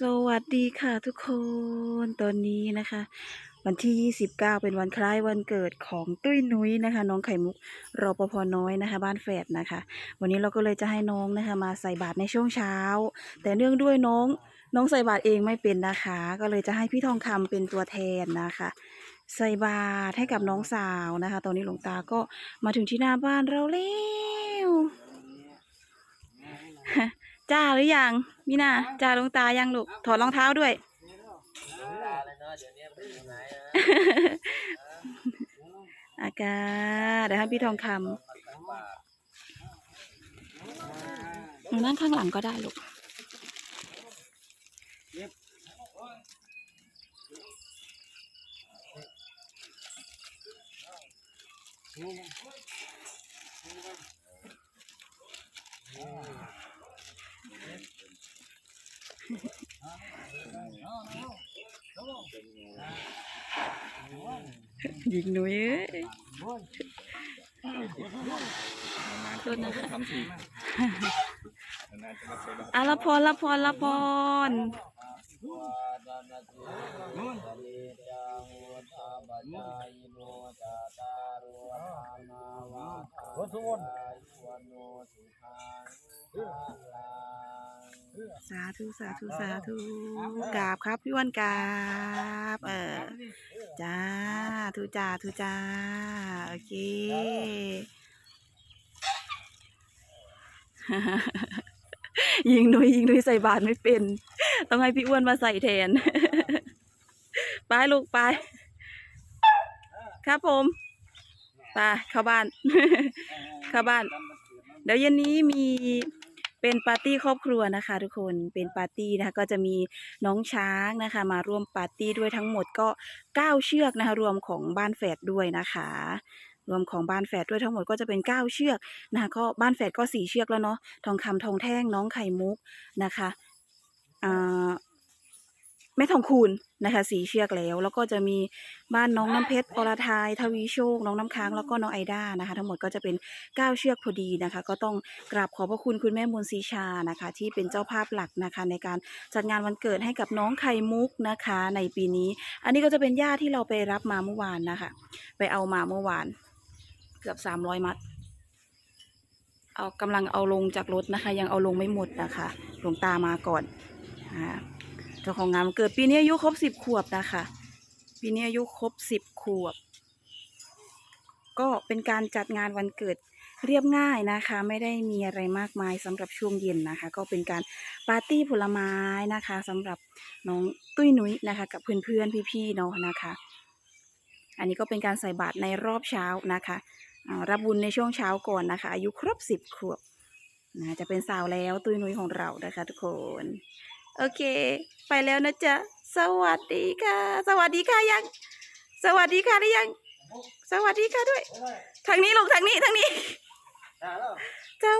สวัสดีค่ะทุกคนตอนนี้นะคะ วันที่ 29 เป็นวันคล้ายวันเกิดของตุ้ยนุ้ยนะคะ น้องไข่มุกรอปภน้อยนะคะ บ้านแฝดนะคะ วันนี้เราก็เลยจะให้น้องนะคะ มาใส่บาตรในช่วงเช้า แต่เนื่องด้วยน้องน้องใส่บาตรเองไม่เป็นนะคะ ก็เลยจะให้พี่ทองคำเป็นตัวแทนนะคะ ใส่บาตรให้กับน้องสาวนะคะ ตอนนี้หลวงตาก็มาถึงที่หน้าบ้านเราแล้ว จ้าหรือยังมีนาจ้าหลวงตายังลูกถอดรองเท้าด้วยตาเลยเนาะเดี๋ยวนี้เป็นยังไงนะอากาเดี๋ยวให้พี่ทองคำหนูนั่งข้างหลังก็ได้ลูก ยิงหนุ่ยเอ้ยโทษนะคะทำทีนานจะมาใส่บาตรอะละพรละพรละพรคนทุกคน สาธุสาธุสาธุกราบครับพี่อ้วันกราบเออจ้าทุจ้าทุจ้าโอเคยิงหนุยยิงหนุยใส่บาตรไม่เป็น ต้องให้พี่อ้วนมาใส่แทน ไปลูกไป ครับผมไปเข้าบ้าน เข้าบ้าน เดี๋ยวเย็นนี้มี เป็นปาร์ตี้ครอบครัวนะคะ ทุกคนเป็นปาร์ตี้นะคะก็จะมีน้องช้างนะคะ มาร่วมปาร์ตี้ด้วยทั้งหมดก็เก้าเชือกนะคะรวมของบ้านแฝดด้วยนะคะรวมของบ้านแฝดด้วยทั้งหมดก็จะเป็นเก้าเชือกนะคะก็บ้านแฝดก็สี่เชือกแล้วเนาะทองคำทองแท่งน้องไข่มุกนะคะอ่า แม่ทองคูณนะคะสีเชือกแล้ว แล้วก็จะมีบ้านน้องน้ำเพชรอรทายทวีโชค น้องน้ำค้างแล้วก็น้องไอด้านะคะ ทั้งหมดก็จะเป็นเก้าเชือกพอดีนะคะ ก็ต้องกราบขอบพระคุณคุณแม่มนต์ศรีชานะคะ ที่เป็นเจ้าภาพหลักนะคะ ในการจัดงานวันเกิดให้กับน้องไข่มุกนะคะ ในปีนี้ อันนี้ก็จะเป็นญาติที่เราไปรับมาเมื่อวานนะคะ ไปเอามาเมื่อวานเกือบสามร้อยมัดเอากำลังเอาลงจากรถนะคะ ยังเอาลงไม่หมดนะคะหลวงตามาก่อนอ่า เจ้าของงานเกิดปีนี้อายุครบสิบขวบนะคะปีนี้อายุครบสิบขวบ ก็เป็นการจัดงานวันเกิดเรียบง่ายนะคะ ไม่ได้มีอะไรมากมายสำหรับช่วงเย็นนะคะ ก็เป็นการปาร์ตี้ผลไม้นะคะสำหรับน้องตุ้ยนุ้ยนะคะ กับเพื่อนๆพี่ๆเนาะนะคะ อันนี้ก็เป็นการใส่บาตรในรอบเช้านะคะรับบุญในช่วงเช้าก่อนนะคะ อายุครบสิบขวบนะจะเป็นสาวแล้วตุ้ยนุ้ยของเรานะคะทุกคน โอเค ไปแล้วนะจ๊ะ สวัสดีค่ะ สวัสดีค่ะยัง สวัสดีค่ะหรือยัง สวัสดีค่ะด้วย ทางนี้ลูกทางนี้ทางนี้ตา